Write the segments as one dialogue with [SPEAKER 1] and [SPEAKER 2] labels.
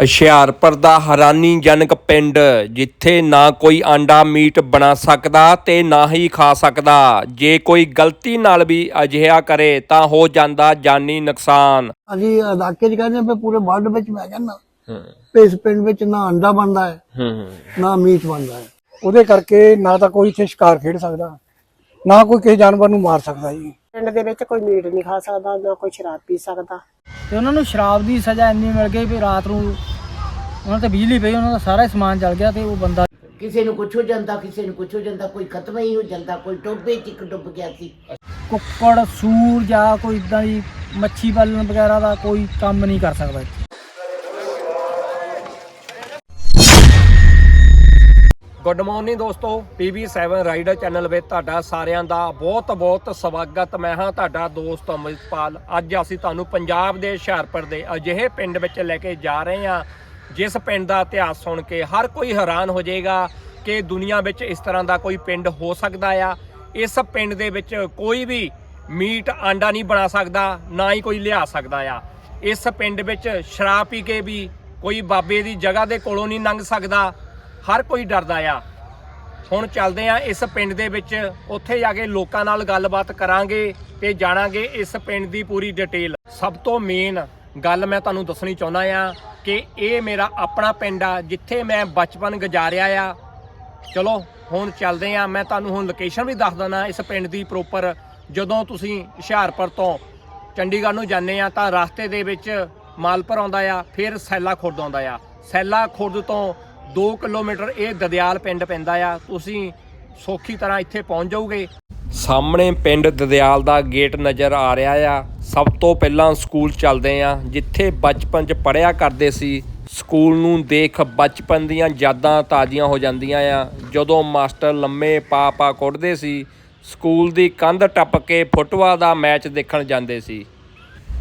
[SPEAKER 1] ਹੁਸ਼ਿਆਰਪੁਰ ਦਾ ਹੈਰਾਨੀਜਨਕ ਪਿੰਡ ਜਿੱਥੇ ਨਾ ਕੋਈ ਆਂਡਾ ਮੀਟ ਬਣਾ ਸਕਦਾ ਤੇ ਨਾ ਹੀ ਖਾ ਸਕਦਾ। ਜੇ ਕੋਈ ਗਲਤੀ ਨਾਲ ਵੀ ਅਜਿਹਾ ਕਰੇ ਤਾਂ ਹੋ ਜਾਂਦਾ ਜਾਨੀ ਨੁਕਸਾਨ।
[SPEAKER 2] ਅਸੀਂ ਇਲਾਕੇ 'ਚ ਕਹਿੰਦੇ ਵੀ ਪੂਰੇ ਵਰਲਡ ਵਿੱਚ ਮੈਂ ਕਹਿੰਦਾ ਵੀ ਇਸ ਪਿੰਡ ਵਿੱਚ ਨਾ ਅੰਡਾ ਬਣਦਾ ਹੈ
[SPEAKER 1] ਹੂੰ।
[SPEAKER 2] ਨਾ ਮੀਟ ਬਣਦਾ ਹੈ।
[SPEAKER 3] ਉਹਦੇ ਕਰਕੇ ਨਾ ਤਾਂ ਕੋਈ ਇੱਥੇ ਸ਼ਿਕਾਰ ਖੇਡ ਸਕਦਾ ਨਾ ਕੋਈ ਕਿਸੇ ਜਾਨਵਰ ਨੂੰ ਮਾਰ ਸਕਦਾ ਜੀ।
[SPEAKER 4] ਪਿੰਡ ਦੇ ਵਿੱਚ ਕੋਈ ਮੀਟ ਨਹੀਂ ਖਾ ਸਕਦਾ ਨਾ ਕੋਈ ਸ਼ਰਾਬ ਪੀ ਸਕਦਾ।
[SPEAKER 5] ਤੇ ਉਹਨਾਂ ਨੂੰ ਸ਼ਰਾਬ ਦੀ ਸਜ਼ਾ ਇੰਨੀ ਮਿਲ ਗਈ ਵੀ ਰਾਤ ਨੂੰ ਉਹਨਾਂ ਤੇ ਬਿਜਲੀ ਪਈ ਉਹਨਾਂ ਦਾ ਸਾਰਾ ਹੀ ਸਮਾਨ ਜਲ ਗਿਆ ਤੇ ਉਹ ਬੰਦਾ
[SPEAKER 6] ਕਿਸੇ ਨੂੰ ਕੁਛ ਹੋ ਜਾਂਦਾ ਕਿਸੇ ਨੂੰ ਕੁਛ ਹੋ ਜਾਂਦਾ ਕੋਈ ਖਤਮ ਹੀ ਹੋ ਜਾਂਦਾ ਕੋਈ ਟੋਬੇ ਚ ਇੱਕ ਡੁੱਬ ਗਿਆ ਸੀ।
[SPEAKER 5] ਕੁੱਕੜ ਸੂਰ ਜਾਂ ਕੋਈ ਇਦਾਂ ਦੀ ਮੱਛੀ ਪਾਲਣ ਵਗੈਰਾ ਦਾ ਕੋਈ ਕੰਮ ਨਹੀਂ ਕਰ ਸਕਦਾ ਇੱਥੇ।
[SPEAKER 1] ਗੁੱਡ ਮਾਰਨਿੰਗ ਦੋਸਤੋ PB7 ਰਾਈਡਰ ਚੈਨਲ ਵਿੱਚ ਤੁਹਾਡਾ ਸਾਰਿਆਂ ਦਾ ਬਹੁਤ-ਬਹੁਤ ਸਵਾਗਤ। ਮੈਂ ਹਾਂ ਤੁਹਾਡਾ ਦੋਸਤ ਅਮਰਿਤਪਾਲ। ਅੱਜ ਅਸੀਂ ਤੁਹਾਨੂੰ ਪੰਜਾਬ ਦੇ ਹੁਸ਼ਿਆਰਪੁਰ ਦੇ ਅਜਿਹੇ ਪਿੰਡ ਵਿੱਚ ਲੈ ਕੇ ਜਾ ਰਹੇ ਹਾਂ, ਜਿਸ ਪਿੰਡ ਦਾ ਇਤਿਹਾਸ ਸੁਣ ਕੇ ਹਰ ਕੋਈ ਹੈਰਾਨ ਹੋ ਜਾਏਗਾ ਕਿ ਦੁਨੀਆ ਵਿੱਚ ਇਸ ਤਰ੍ਹਾਂ ਦਾ ਕੋਈ ਪਿੰਡ ਹੋ ਸਕਦਾ ਆ। ਇਸ ਪਿੰਡ ਦੇ ਵਿੱਚ ਕੋਈ ਵੀ ਮੀਟ ਆਂਡਾ ਨਹੀਂ ਬਣਾ ਸਕਦਾ, ਨਾ ਹੀ ਕੋਈ ਲਿਆ ਸਕਦਾ ਆ। ਇਸ ਪਿੰਡ ਵਿੱਚ ਸ਼ਰਾਬ ਪੀ ਕੇ ਵੀ ਕੋਈ ਬਾਬੇ ਦੀ ਜਗ੍ਹਾ ਦੇ ਕੋਲੋਂ ਨਹੀਂ ਲੰਘ ਸਕਦਾ ਹਰ ਕੋਈ ਡਰਦਾ ਆ। ਹੁਣ ਚੱਲਦੇ ਆ ਇਸ ਪਿੰਡ ਦੇ ਵਿੱਚ। ਉੱਥੇ ਜਾ ਕੇ ਲੋਕਾਂ ਨਾਲ ਗੱਲਬਾਤ ਕਰਾਂਗੇ ਤੇ ਜਾਣਾਂਗੇ ਇਸ ਪਿੰਡ ਦੀ ਪੂਰੀ ਡਿਟੇਲ ਸਭ ਤੋਂ ਮੇਨ ਗੱਲ ਮੈਂ ਤੁਹਾਨੂੰ ਦੱਸਣੀ ਚਾਹੁੰਦਾ ਆ ਕਿ ਇਹ ਮੇਰਾ ਆਪਣਾ ਪਿੰਡ ਆ, ਜਿੱਥੇ ਮੈਂ ਬਚਪਨ ਗੁਜ਼ਾਰਿਆ ਆ। ਚਲੋ, ਹੁਣ ਚੱਲਦੇ ਆ। ਮੈਂ ਤੁਹਾਨੂੰ ਹੁਣ ਲੋਕੇਸ਼ਨ ਵੀ ਦੱਸ ਦਿੰਦਾ ਇਸ ਪਿੰਡ ਦੀ ਪ੍ਰੋਪਰ ਜਦੋਂ ਤੁਸੀਂ ਹੁਸ਼ਿਆਰਪੁਰ ਤੋਂ ਚੰਡੀਗੜ੍ਹ ਨੂੰ ਜਾਂਦੇ ਆ ਤਾਂ ਰਸਤੇ ਦੇ ਵਿੱਚ ਮਾਲਪੁਰ ਆਉਂਦਾ ਆ, ਫਿਰ ਸੈਲਾ ਖੁਰਦ ਆਉਂਦਾ ਆ। ਸੈਲਾ ਖੁਰਦ ਤੋਂ 2 ਕਿਲੋਮੀਟਰ ਇਹ ਦਦਿਆਲ ਪਿੰਡ ਪੈਂਦਾ ਆ। ਤੁਸੀਂ ਸੌਖੀ ਤਰ੍ਹਾਂ ਇੱਥੇ ਪਹੁੰਚ ਜਾਓਗੇ। ਸਾਹਮਣੇ ਪਿੰਡ ਦਦਿਆਲ ਦਾ ਗੇਟ ਨਜ਼ਰ ਆ ਰਿਹਾ ਆ। ਸਭ ਤੋਂ ਪਹਿਲਾਂ ਸਕੂਲ ਚੱਲਦੇ ਆ, ਜਿੱਥੇ ਬਚਪਨ 'ਚ ਪੜਿਆ ਕਰਦੇ ਸੀ। ਸਕੂਲ ਨੂੰ ਦੇਖ ਬਚਪਨ ਦੀਆਂ ਯਾਦਾਂ ਤਾਜ਼ੀਆਂ ਹੋ ਜਾਂਦੀਆਂ ਆ। ਜਦੋਂ ਮਾਸਟਰ ਲੰਮੇ ਪਾ ਪਾ ਕੁੱਟਦੇ ਸੀ, ਸਕੂਲ ਦੀ ਕੰਧ ਟੱਪ ਕੇ ਫੁੱਟਬਾਲ ਦਾ ਮੈਚ ਦੇਖਣ ਜਾਂਦੇ ਸੀ।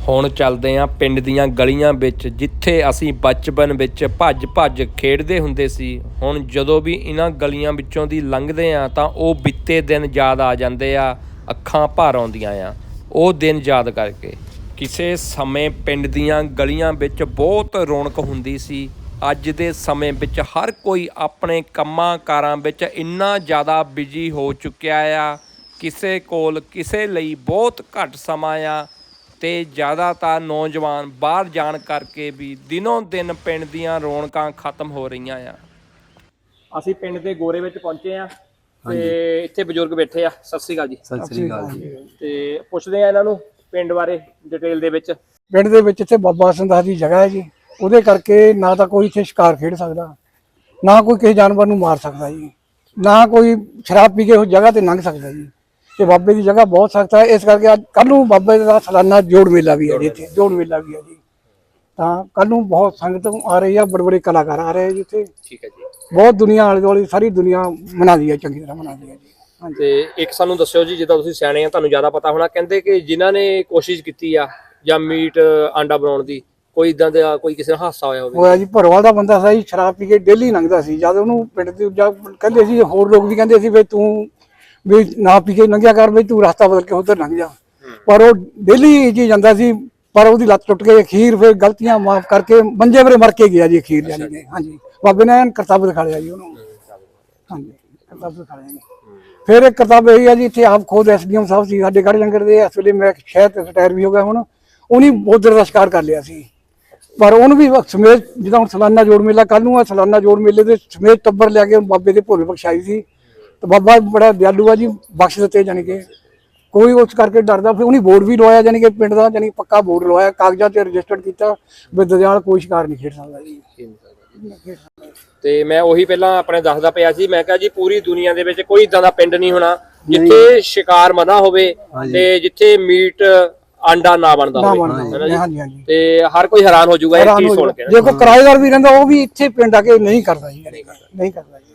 [SPEAKER 1] ਹੁਣ ਚੱਲਦੇ ਆਂ ਪਿੰਡ ਦੀਆਂ ਗਲੀਆਂ ਵਿੱਚ, ਜਿੱਥੇ ਅਸੀਂ ਬਚਪਨ ਵਿੱਚ ਭੱਜ-ਭੱਜ ਖੇਡਦੇ ਹੁੰਦੇ ਸੀ। ਹੁਣ ਜਦੋਂ ਵੀ ਇਹਨਾਂ ਗਲੀਆਂ ਵਿੱਚੋਂ ਦੀ ਲੰਘਦੇ ਆਂ ਤਾਂ ਉਹ ਬੀਤੇ ਦਿਨ ਯਾਦ ਆ ਜਾਂਦੇ ਆ, ਅੱਖਾਂ ਭਰ ਆਉਂਦੀਆਂ ਆ। ਉਹ ਦਿਨ ਯਾਦ ਕਰਕੇ। ਕਿਸੇ ਸਮੇਂ ਪਿੰਡ ਦੀਆਂ ਗਲੀਆਂ ਵਿੱਚ ਬਹੁਤ ਰੌਣਕ ਹੁੰਦੀ ਸੀ। ਅੱਜ ਦੇ ਸਮੇਂ ਵਿੱਚ ਹਰ ਕੋਈ ਆਪਣੇ ਕੰਮਾਂ ਕਾਰਾਂ ਵਿੱਚ ਇੰਨਾ ਜ਼ਿਆਦਾ ਬਿਜ਼ੀ ਹੋ ਚੁੱਕਿਆ ਆ। ਕਿਸੇ ਕੋਲ, ਕਿਸੇ ਲਈ ਬਹੁਤ ਘੱਟ ਸਮਾਂ ਆ। ਤੇ ਜ਼ਿਆਦਾਤਰ ਨੌਜਵਾਨ ਬਾਹਰ ਜਾਣ ਕਰਕੇ ਵੀ ਦਿਨੋਂ ਦਿਨ ਪਿੰਡ ਦੀਆਂ ਰੌਣਕਾਂ ਖਤਮ ਹੋ ਰਹੀਆਂ ਆ। ਅਸੀਂ ਪਿੰਡ ਦੇ ਗੋਰੇ ਵਿੱਚ ਪਹੁੰਚੇ ਆ ਤੇ ਇੱਥੇ ਬਜ਼ੁਰਗ ਬੈਠੇ ਆ। ਸਤਿ ਸ੍ਰੀ ਅਕਾਲ ਜੀ।
[SPEAKER 3] ਸਤਿ ਸ੍ਰੀ ਅਕਾਲ ਜੀ।
[SPEAKER 1] ਤੇ ਪੁੱਛਦੇ ਆ ਇਹਨਾਂ ਨੂੰ ਪਿੰਡ ਬਾਰੇ ਡਿਟੇਲ ਦੇ ਵਿੱਚ।
[SPEAKER 3] ਪਿੰਡ ਦੇ ਵਿੱਚ ਇੱਥੇ ਬਾਬਾ ਸੰਦਾਸ ਦੀ ਜਗ੍ਹਾ ਹੈ ਜੀ। ਉਹਦੇ ਕਰਕੇ ਨਾ ਤਾਂ ਕੋਈ ਇੱਥੇ ਸ਼ਿਕਾਰ ਖੇਡ ਸਕਦਾ ਨਾ ਕੋਈ ਕਿਸੇ ਜਾਨਵਰ ਨੂੰ ਮਾਰ ਸਕਦਾ ਜੀ। ਨਾ ਕੋਈ ਸ਼ਰਾਬ ਪੀ ਕੇ ਉਸ ਜਗ੍ਹਾ ਤੇ ਲੰਘ ਸਕਦਾ ਜੀ। ਤੇ ਬਾਬੇ ਦੀ ਜਗ੍ਹਾ ਬਹੁਤ ਸਖਤ ਹੈ। ਇਸ ਕਰਕੇ ਅੱਜ ਕੱਲ ਨੂੰ ਬਾਬੇ ਦਾ ਸਾਲਾਨਾ ਜੋੜ ਮੇਲਾ ਵੀ ਹੈ ਜੀ ਇੱਥੇ ਜੋੜ ਮੇਲਾ ਵੀ ਹੈ ਜੀ। ਤਾਂ ਕੱਲ ਨੂੰ ਬਹੁਤ ਸੰਗਤ ਆ ਰਹੀ ਆ ਬੜੇ ਬੜੇ ਕਲਾਕਾਰ ਆ ਰਹੇ ਜੀ ਇੱਥੇ।
[SPEAKER 1] ਠੀਕ ਹੈ ਜੀ।
[SPEAKER 3] ਬਹੁਤ ਦੁਨੀਆ ਆਲੇ ਦੁਆਲੇ ਸਾਰੀ ਦੁਨੀਆ ਮਨਾਦੀ ਹੈ ਚੰਗੀ ਤਰ੍ਹਾਂ ਮਨਾਦੀ ਹੈ ਜੀ।
[SPEAKER 1] ਤੇ ਇੱਕ ਸਾਨੂੰ ਦੱਸਿਓ ਜੀ ਜਿੱਦਾਂ ਤੁਸੀਂ ਸਿਆਣੇ ਆ ਤੁਹਾਨੂੰ ਜ਼ਿਆਦਾ ਪਤਾ ਹੋਣਾ ਕਹਿੰਦੇ ਕਿ ਜਿਨ੍ਹਾਂ ਨੇ ਕੋਸ਼ਿਸ਼ ਕੀਤੀ ਆ ਜਾਂ ਮੀਟ ਆਂਡਾ ਬਣਾਉਣ ਦੀ ਕੋਈ ਇਦਾਂ ਦਾ ਕੋਈ ਕਿਸੇ ਨਾਲ ਹਾਦਸਾ ਹੋਇਆ ਹੋਵੇ?
[SPEAKER 3] ਹੋਇਆ ਜੀ ਭਰਵਾਲ ਦਾ ਬੰਦਾ ਸੀ ਸ਼ਰਾਬ ਪੀ ਕੇ ਡੇਲੀ ਲੰਘਦਾ ਸੀ। ਜਦ ਉਹਨੂੰ ਪਿੰਡ ਦੇ ਜਦ ਕਹਿੰਦੇ ਸੀ ਹੋਰ ਲੋਕ ਵੀ ਕਹਿੰਦੇ ਸੀ ਵੀ ਤੂੰ ਵੀ ਨਾ ਪੀ ਕੇ ਲੰਘਿਆ ਕਰ ਵੀ ਤੂੰ ਰਸਤਾ ਬਦਲ ਕੇ ਉਧਰ ਲੰਘ ਜਾ। ਪਰ ਉਹ ਡੇਲੀ ਜੀ ਜਾਂਦਾ ਸੀ ਪਰ ਉਹਦੀ ਲੱਤ ਟੁੱਟ ਗਈ ਅਖੀਰ ਫਿਰ ਗਲਤੀਆਂ ਮਾਫ ਕਰਕੇ ਮੰਜੇ ਵਰੇ ਮਰ ਕੇ ਗਿਆ ਜੀ ਅਖੀਰ ਜਾਨੀ ਨੇ ਹਾਂਜੀ। ਬਾਬੇ ਨੇ ਐਨ ਕਰਤੱਵ ਦਿਖਾਇਆ ਜੀ ਉਹਨੂੰ। ਹਾਂਜੀ ਕਰਤੱਵ ਦਿਖਾਇਆ ਜੀ। ਫਿਰ ਇੱਕ ਕਰਤੱਵ ਇਹ ਆ ਜੀ ਇੱਥੇ ਆਪ ਖੁਦ ਐਸਡੀਐਮ ਸਾਹਿਬ ਸੀ ਸਾਡੇ ਗੜ ਜੰਗਰ ਦੇ ਇਸ ਵੇਲੇ ਮੈਂ ਸ਼ਾਇਦ ਰਿਟਾਇਰ ਵੀ ਹੋ ਗਿਆ ਹੁਣ। ਉਹਨੇ ਉਧਰ ਦਾ ਸ਼ਿਕਾਰ ਕਰ ਲਿਆ ਸੀ। ਪਰ ਉਹਨੂੰ ਵੀ ਸਮੇਤ ਜਿੱਦਾਂ ਹੁਣ ਸਾਲਾਨਾ ਜੋੜ ਮੇਲਾ ਕੱਲ ਨੂੰ ਆ ਸਾਲਾਨਾ ਜੋੜ ਮੇਲੇ ਦੇ ਸਮੇਤ ਟੱਬਰ ਲਿਆ ਕੇ ਬਾਬੇ ਦੇ ਭੋਲੇ ਬਖਸ਼ਾਈ ਸੀ। ਤੇ ਬਾਬਾ ਬੜਾ ਦਿਆਲੂ ਆ ਜੀ ਬਖਸ਼ ਦਿੱਤੇ ਜਾਣੀ ਕਿ। ਕੋਈ ਉਸ ਕਰਕੇ ਡਰਦਾ ਫਿਰ ਉਹਨੇ ਬੋਰਡ ਵੀ ਲਵਾਇਆ ਜਾਣੀ ਕਿ ਪਿੰਡ ਦਾ ਜਾਣੀ ਪੱਕਾ ਬੋਰਡ ਲਵਾਇਆ ਕਾਗਜ਼ਾਂ ਤੇ ਰਜਿਸਟਰਡ ਕੀਤਾ ਵੀ ਦਰਿਆਲ ਕੋਈ ਸ਼ਿਕਾਰ ਨਹੀਂ ਖੇਡ ਸਕਦਾ ਜੀ।
[SPEAKER 1] ਤੇ ਮੈਂ ਉਹੀ ਪਹਿਲਾਂ ਆਪਣੇ ਦੱਸਦਾ ਪਿਆ ਸੀ ਮੈਂ ਕਿਹਾ ਜੀ ਪੂਰੀ ਦੁਨੀਆ ਦੇ ਵਿੱਚ ਕੋਈ ਇਦਾਂ ਦਾ ਪਿੰਡ ਨਹੀਂ ਹੋਣਾ ਜਿੱਥੇ ਸ਼ਿਕਾਰ ਮਨਾ ਹੋਵੇ ਤੇ ਜਿੱਥੇ ਮੀਟ ਆਂਡਾ ਨਾ ਬਣਦਾ ਹੋਵੇ। ਤੇ ਹਰ ਕੋਈ ਹੈਰਾਨ ਹੋ ਜਾਊਗਾ ਇਹ ਚੀਜ਼ ਸੁਣ ਕੇ।
[SPEAKER 3] ਜੇ ਕੋਈ ਕਿਰਾਏਦਾਰ ਵੀ ਰਹਿੰਦਾ ਉਹ ਵੀ ਇੱਥੇ ਪਿੰਡ ਆ ਕੇ ਨਹੀਂ ਕਰਦਾ ਜੀ। ਨਹੀਂ ਕਰਦਾ ਜੀ।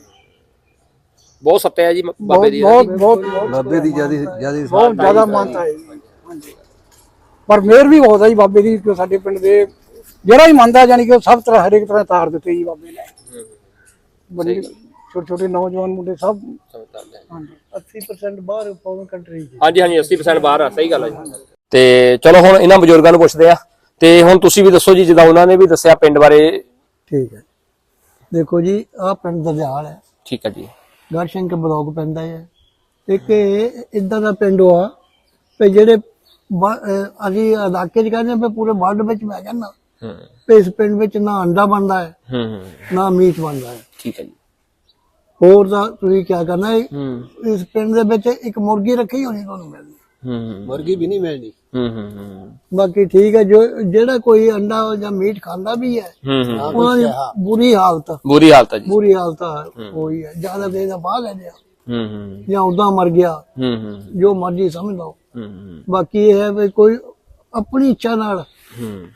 [SPEAKER 1] ਬਹੁਤ ਸੱਤਿਆ ਜੀ ਬਾਬੇ ਦੀ
[SPEAKER 3] ਬਹੁਤ ਬਹੁਤ
[SPEAKER 7] ਬਾਬੇ ਦੀ ਜਿਆਦੀ ਜਿਆਦੀ
[SPEAKER 3] ਬਹੁਤ ਜ਼ਿਆਦਾ ਮਾਨਤਾ ਹੈ ਜੀ। ਹਾਂਜੀ ਪਰ ਮੇਰ ਵੀ ਬਹੁਤ ਹੈ ਜੀ ਬਾਬੇ ਦੀ ਕਿ ਸਾਡੇ ਪਿੰਡ ਦੇ ਜਿਹੜਾ ਹੀ ਮੰਨਦਾ ਜਾਨੀ ਕਿ ਉਹ ਸਭ ਤਰ੍ਹਾਂ ਹਰੇਕ ਤਰ੍ਹਾਂ ਤਾਰ ਦਿੱਤੇ ਜੀ ਬਾਬੇ ਨੇ। ਬੜੇ ਛੋਟੇ ਛੋਟੇ ਨੌਜਵਾਨ ਮੁੰਡੇ ਸਭ ਹਾਂਜੀ।
[SPEAKER 2] 80% ਬਾਹਰ ਫੋਰਨ ਕੰਟਰੀ
[SPEAKER 1] ਹਾਂਜੀ ਹਾਂਜੀ 80% ਬਾਹਰ ਆ ਸਹੀ ਗੱਲ ਹੈ ਜੀ। ਤੇ ਚਲੋ ਹੁਣ ਇਹਨਾਂ ਬਜ਼ੁਰਗਾਂ ਨੂੰ ਪੁੱਛਦੇ ਆ ਤੇ ਹੁਣ ਤੁਸੀਂ ਵੀ ਦੱਸੋ ਜੀ ਜਿੱਦਾਂ ਉਹਨਾਂ ਨੇ ਵੀ ਦੱਸਿਆ ਪਿੰਡ ਬਾਰੇ।
[SPEAKER 2] ਠੀਕ ਹੈ। ਦੇਖੋ ਜੀ ਆਹ ਪਿੰਡ ਦਰਿਆਲ ਹੈ।
[SPEAKER 1] ਠੀਕ ਹੈ ਜੀ।
[SPEAKER 2] ਗੜਸ਼ੰਕਰ ਬਲੌਕ ਪੈਂਦਾ ਹੈ। ਇੱਕ ਇਦਾਂ ਦਾ ਪਿੰਡ ਆ ਤੇ ਜਿਹੜੇ ਅਸੀਂ ਇਲਾਕੇ 'ਚ ਕਹਿੰਦੇ ਵੀ ਪੂਰੇ ਵਰਲਡ ਵਿੱਚ ਮੈਂ ਕਹਿੰਦਾ। ਵੀ ਇਸ ਪਿੰਡ ਵਿੱਚ ਨਾ ਅੰਡਾ ਬਣਦਾ ਹੈ ਨਾ ਮੀਟ ਬਣਦਾ ਹੈ।
[SPEAKER 1] ਠੀਕ ਹੈ ਜੀ।
[SPEAKER 2] ਹੋਰ ਤਾਂ ਤੁਸੀਂ ਕੀ ਕਰਨਾ ਹੈ ਇਸ ਪਿੰਡ ਦੇ ਵਿੱਚ ਇੱਕ ਮੁਰਗੀ ਰੱਖੀ ਹੋਣੀ ਤੁਹਾਨੂੰ ਮਿਲਣੀ
[SPEAKER 1] ਹੂੰ।
[SPEAKER 2] ਮੁਰਗੀ ਵੀ ਨਹੀਂ ਮਿਲਣੀ
[SPEAKER 1] ਹੂੰ ਹੂੰ ਹੂੰ।
[SPEAKER 2] ਬਾਕੀ ਠੀਕ ਹੈ ਜੋ ਜਿਹੜਾ ਕੋਈ ਅੰਡਾ ਜਾਂ ਮੀਟ ਖਾਂਦਾ ਵੀ ਹੈ
[SPEAKER 1] ਹੂੰ ਹੂੰ।
[SPEAKER 2] ਉਹਨਾਂ ਦੀ ਬੁਰੀ ਹਾਲਤ।
[SPEAKER 1] ਬੁਰੀ ਹਾਲਤ ਹੈ ਜੀ।
[SPEAKER 2] ਬੁਰੀ ਹਾਲਤ ਹੋਈ ਹੈ। ਜ਼ਿਆਦਾ ਦੇਰ ਦਾ ਲਿਆ
[SPEAKER 1] ਹੂੰ ਹੂੰ।
[SPEAKER 2] ਜਾਂ ਉਦਾਂ ਮਰ ਗਿਆ।
[SPEAKER 1] ਹੂੰ ਹੂੰ।
[SPEAKER 2] ਜੋ ਮਰਜ਼ੀ ਸਮਝ ਲਓ।
[SPEAKER 1] ਹੂੰ ਹੂੰ।
[SPEAKER 2] ਬਾਕੀ ਇਹ ਹੈ ਵੀ ਕੋਈ ਆਪਣੀ ਇੱਛਾ ਨਾਲ
[SPEAKER 1] ਹੂੰ।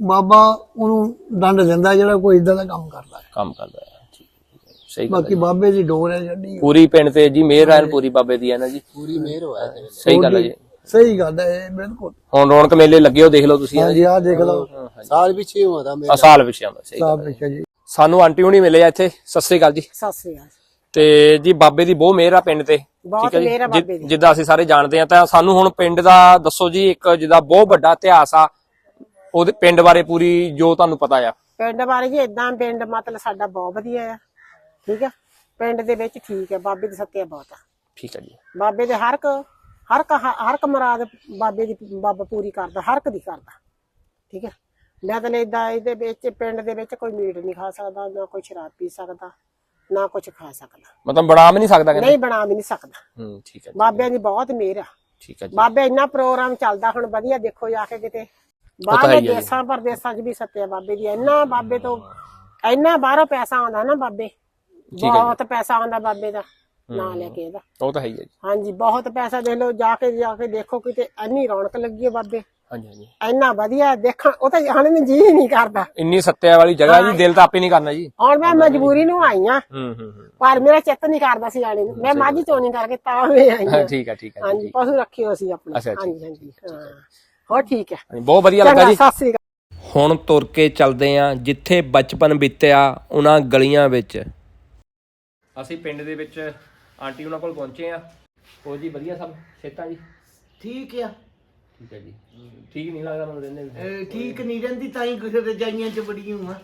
[SPEAKER 2] ਬਾਬਾ ਉਹਨੂੰ ਦੰਡ ਦਿੰਦਾ ਜਿਹੜਾ ਕੋਈ ਇਦਾਂ ਦਾ ਕੰਮ ਕਰਦਾ ਹੈ।
[SPEAKER 1] ਕੰਮ ਕਰਦਾ ਹੈ, ਸਹੀ ਗੱਲ ਹੈ।
[SPEAKER 2] ਬਾਕੀ ਬਾਬੇ ਦੀ ਡੋਰ ਹੈ ਜਿਹੜੀ।
[SPEAKER 1] ਪੂਰੀ ਪਿੰਡ ਤੇ ਜੀ ਮਿਹਰ ਹੈ ਪੂਰੀ ਬਾਬੇ ਦੀ ਹੈ ਨਾ ਜੀ।
[SPEAKER 2] ਪੂਰੀ ਮਿਹਰ ਹੋਇਆ
[SPEAKER 1] ਸਹੀ ਗੱਲ ਹੈ ਜੀ।
[SPEAKER 2] ਸਹੀ ਗੱਲ ਹੈ ਇਹ ਬਿਲਕੁਲ।
[SPEAKER 1] ਹੁਣ ਰੌਣਕ ਮੇਲੇ ਲੱਗੇ ਹੋ ਦੇਖ ਲਓ ਤੁਸੀਂ
[SPEAKER 2] ਹਾਂਜੀ ਆ ਦੇਖ ਲਓ। ਸਾਲ ਪਿੱਛੇ ਹੁੰਦਾ
[SPEAKER 1] ਆ ਸਾਲ ਪਿਛੇ ਆਉਂਦਾ ਸਹੀ ਗੱਲ
[SPEAKER 2] ਸਾਲ
[SPEAKER 1] ਹੈ।
[SPEAKER 2] ਪਿੱਛੇ ਜੀ।
[SPEAKER 1] ਸਾਨੂੰ ਆਂਟੀ ਹੁਣੀ ਮਿਲੇ ਆ ਇੱਥੇ ਸਤਿ ਸ੍ਰੀ ਅਕਾਲ ਜੀ।
[SPEAKER 4] ਸਤਿ ਸ੍ਰੀ ਅਕਾਲ।
[SPEAKER 1] ਤੇ ਜੀ ਬਾਬੇ ਦੀ ਬਹੁਤ ਮਿਹਰ ਆ ਪਿੰਡ ਤੇ
[SPEAKER 4] ਬਹੁਤ
[SPEAKER 1] ਹੈ ਜੀ? ਜਿੱਦਾਂ ਅਸੀਂ ਸਾਰੇ ਜਾਣਦੇ ਆ ਤਾਂ ਸਾਨੂੰ ਹੁਣ ਪਿੰਡ ਦਾ ਦੱਸੋ ਜੀ ਇੱਕ ਜਿਹਦਾ ਬਹੁਤ ਵੱਡਾ ਇਤਿਹਾਸ ਆ ਉਹਦੇ ਪਿੰਡ ਬਾਰੇ ਪੂਰੀ ਜੋ ਤੁਹਾਨੂੰ ਪਤਾ ਆ।
[SPEAKER 4] ਪਿੰਡ ਬਾਰੇ ਜੀ ਇਦਾਂ ਪਿੰਡ ਮਤਲਬ ਸਾਡਾ ਬਹੁਤ ਵਧੀਆ ਆ। ਠੀਕ ਆ? ਪਿੰਡ ਦੇ ਵਿੱਚ ਠੀਕ ਹੈ ਬਾਬੇ ਦੀ ਸੱਤਿਆ ਬਹੁਤ ਆ।
[SPEAKER 1] ਠੀਕ ਹੈ ਜੀ।
[SPEAKER 4] ਬਾਬੇ ਦੇ ਹਰ ਇੱਕ ਹਰ ਇੱਕ ਹਰ ਇੱਕ ਮੁਰਾਦ ਬਾਬੇ ਦੀ ਬਾਬਾ ਪੂਰੀ ਕਰਦਾ ਹਰ ਇੱਕ ਦੀ ਕਰਦਾ। ਠੀਕ ਹੈ ਮਤਲਬ ਇਦਾਂ ਇਹਦੇ ਵਿੱਚ ਪਿੰਡ ਦੇ ਵਿੱਚ ਕੋਈ ਮੀਟ ਨਹੀਂ ਖਾ ਸਕਦਾ ਨਾ ਕੋਈ ਸ਼ਰਾਬ ਪੀ ਸਕਦਾ ਨਾ ਕੁਝ ਖਾ ਸਕਦਾ।
[SPEAKER 1] ਮਤਲਬ ਬਣਾ ਵੀ ਨਹੀਂ ਸਕਦਾ ਕਹਿੰਦੇ
[SPEAKER 4] ਨਹੀਂ ਬਣਾ ਵੀ ਨਹੀਂ ਸਕਦਾ।
[SPEAKER 1] ਹੂੰ ਠੀਕ ਹੈ
[SPEAKER 4] ਬਾਬਿਆਂ ਦੀ ਬਹੁਤ ਮਿਹਰ ਆ।
[SPEAKER 1] ਠੀਕ ਹੈ ਜੀ।
[SPEAKER 4] ਬਾਬੇ ਇੰਨਾ ਪ੍ਰੋਗਰਾਮ ਚੱਲਦਾ ਹੁਣ ਵਧੀਆ ਦੇਖੋ ਜਾ ਕੇ ਕਿਤੇ।
[SPEAKER 1] ਤਾਂ ਆ ਜੀ।
[SPEAKER 4] ਦੇਸਾਂ ਪਰਦੇਸਾਂ 'ਚ ਵੀ ਸੱਤਿਆ ਬਾਬੇ ਦੀ ਇੰਨਾ ਬਾਬੇ ਤੋਂ ਇੰਨਾ ਬਾਹਰੋਂ ਪੈਸਾ ਆਉਂਦਾ ਨਾ ਬਾਬੇ। ਬਹੁਤ ਪੈਸਾ ਆਉਂਦਾ ਬਾਬੇ ਦਾ ਨਾਂ ਲੈ ਕੇ ਇਹਦਾ।
[SPEAKER 1] ਉਹ ਤਾਂ ਹੈ ਹੀ ਹੈ ਜੀ।
[SPEAKER 4] ਹਾਂਜੀ ਬਹੁਤ ਪੈਸਾ ਦੇ ਲਓ ਜਾ ਕੇ ਜਾ ਕੇ ਦੇਖੋ ਕਿਤੇ ਇੰਨੀ ਰੌਣਕ ਲੱਗੀ ਹੈ ਬਾਬੇ।
[SPEAKER 1] ਹਾਂਜੀ ਹਾਂਜੀ।
[SPEAKER 4] ਇੰਨਾ ਵਧੀਆ ਦੇਖਣ ਉਹ ਤਾਂ ਜਾਣ ਨੂੰ ਜੀ ਨਹੀਂ ਕਰਦਾ।
[SPEAKER 1] ਇੰਨੀ ਸੱਤਿਆ ਵਾਲੀ ਜਗ੍ਹਾ ਜੀ ਦਿਲ ਤਾਂ ਆਪੇ ਨਹੀਂ ਕਰਨਾ ਜੀ।
[SPEAKER 4] ਹੁਣ ਮੈਂ ਮਜਬੂਰੀ ਨੂੰ ਆਈ ਆ
[SPEAKER 1] ਹੂੰ ਹੂੰ ਹੂੰ
[SPEAKER 4] ਪਰ ਮੇਰਾ ਚਿੱਤ ਨਹੀਂ ਕਰਦਾ ਸੀ ਆਣੇ ਨੂੰ। ਮੈਂ ਮਾਝੀ ਚੋਣੀ ਕਰਕੇ ਤਾਂ ਮੈਂ ਆਈ
[SPEAKER 1] ਹਾਂ,
[SPEAKER 4] ਹਾਂ
[SPEAKER 1] ਠੀਕ ਹੈ ਠੀਕ ਹੈ
[SPEAKER 4] ਹਾਂਜੀ ਪਸ਼ੂ ਰੱਖੇ ਹੋ ਸੀ ਆਪਣੇ।
[SPEAKER 1] ਅੱਛਾ, ਠੀਕ
[SPEAKER 4] ਹਾਂਜੀ ਹਾਂਜੀ ਹਾਂ। ਹੋਰ ਠੀਕ ਹੈ।
[SPEAKER 1] ਹਾਂਜੀ, ਬਹੁਤ ਵਧੀਆ ਲੱਗਾ
[SPEAKER 4] ਚੰਗਾ
[SPEAKER 1] ਜੀ।
[SPEAKER 4] ਸਤਿ ਸ੍ਰੀ ਅਕਾਲ।
[SPEAKER 1] ਹੁਣ ਤੁਰ ਕੇ ਚੱਲਦੇ ਆਂ ਜਿੱਥੇ ਬਚਪਨ ਬੀਤਿਆ ਉਹਨਾਂ ਗਲੀਆਂ ਵਿੱਚ। ਅਸੀਂ ਪਿੰਡ ਦੇ ਵਿੱਚ ਆਂਟੀ ਉਹਨਾਂ ਕੋਲ ਪਹੁੰਚੇ ਆ। ਉਹ ਜੀ ਵਧੀਆ ਸਭ? ਖੇਤਾਂ ਜੀ?
[SPEAKER 6] ਠੀਕ ਆ।
[SPEAKER 1] ਠੀਕ ਹੈ ਜੀ। ਠੀਕ ਨਹੀਂ ਲੱਗਦਾ ਮੈਨੂੰ ਰਹਿੰਦੇ ਵੀ।
[SPEAKER 6] ਅਹ ਠੀਕ ਨਹੀਂ ਰਹਿੰਦੀ ਤਾਂ ਹੀ ਕੁਝ ਰਜਾਈਆਂ ਚ ਬੜੀ ਹੂੰ ਆ।